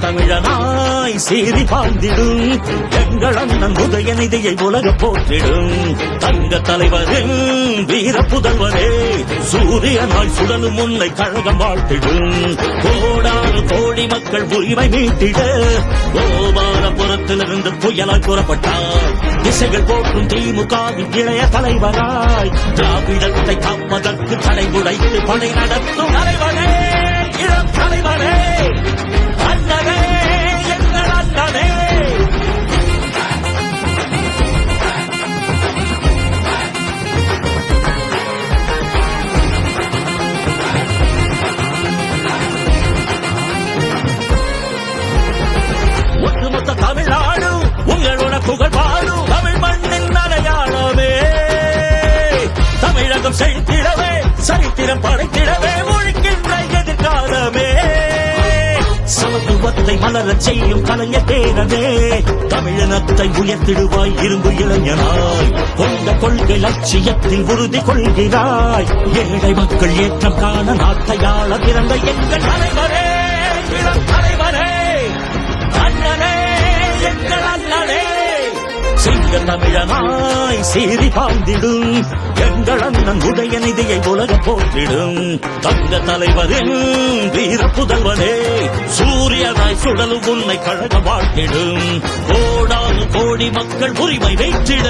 தமிழனாய் சீறி பாழ்ந்திடும் எங்கள் அண்ணன் உதயநிதியை உலக போற்றிடும். தங்க தலைவரின் வீர புதல்வரே சூரியனாய் சுடலும் முன்னை கழகம் வாழ்த்திடும். கோடானு கோடி மக்கள் உரிமை மீட்டிட. கோபாலபுரத்திலிருந்து புயலாய் புறப்பட்டார் திசைகள் போற்றும் திமுகவின் இளைய தலைவராய். திராவிடத்தை காப்பதற்கு தடை உடைத்து படை நடத்தும் தலைவரே இளம் தலைவரே சரித்திரம் படைத்திடவே ஒழிக்கின்ற எதிர்காலமே. சமத்துவத்தை மலர செய்யும் கலைஞர் பேரனே தமிழினத்தை உயர்த்திடுவாய் இரும்பு இளைஞனாய். கொண்ட கொள்கை லட்சியத்தில் உறுதி கொள்கிறாய். ஏழை மக்கள் ஏற்றம் காண நாட்டையாள பிறந்த எங்கள் தலைவரே. சிங்க தமிழனாய் சீறி பாய்ந்திடும் எங்கள் அண்ணன் உதயநிதியை உலக போற்றிடும். தங்க தலைவரின் வீர புதல்வனே சூரியனாய் சுடலு உன்னை கழக வாழ்த்திடும். கோடானு கோடி மக்கள் உரிமை வைத்திட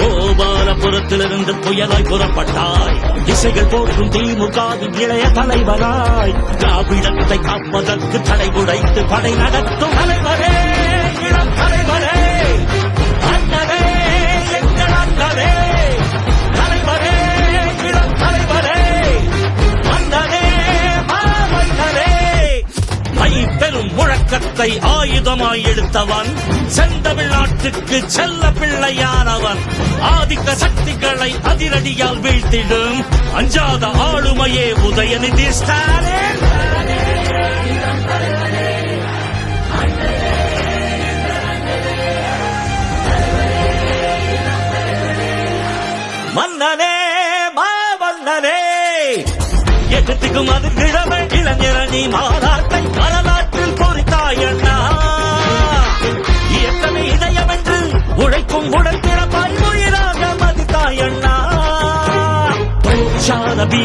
கோபாலபுரத்திலிருந்து புயலாய் புறப்பட்டாய். திசைகள் போற்றும் திமுகவின் இளைய தலைவராய் திராவிடத்தை காப்பதற்கு தடை உடைத்து படை நடத்தும் தலைவரே பெரும் முழக்கத்தை ஆயுதமாய் எடுத்தவன். செந்தமிழ்நாட்டுக்கு செல்ல பிள்ளையானவன். ஆதிக்க சக்திகளை அதிரடியால் வீழ்த்திடும். அஞ்சாத ஆளுமையே உதயநிதி ஸ்டாலின். மன்னனே மாமன்னனே. எகத்துக்கும் அது கிழமை இளைஞரணி மாநாட்டை பூங்குடல்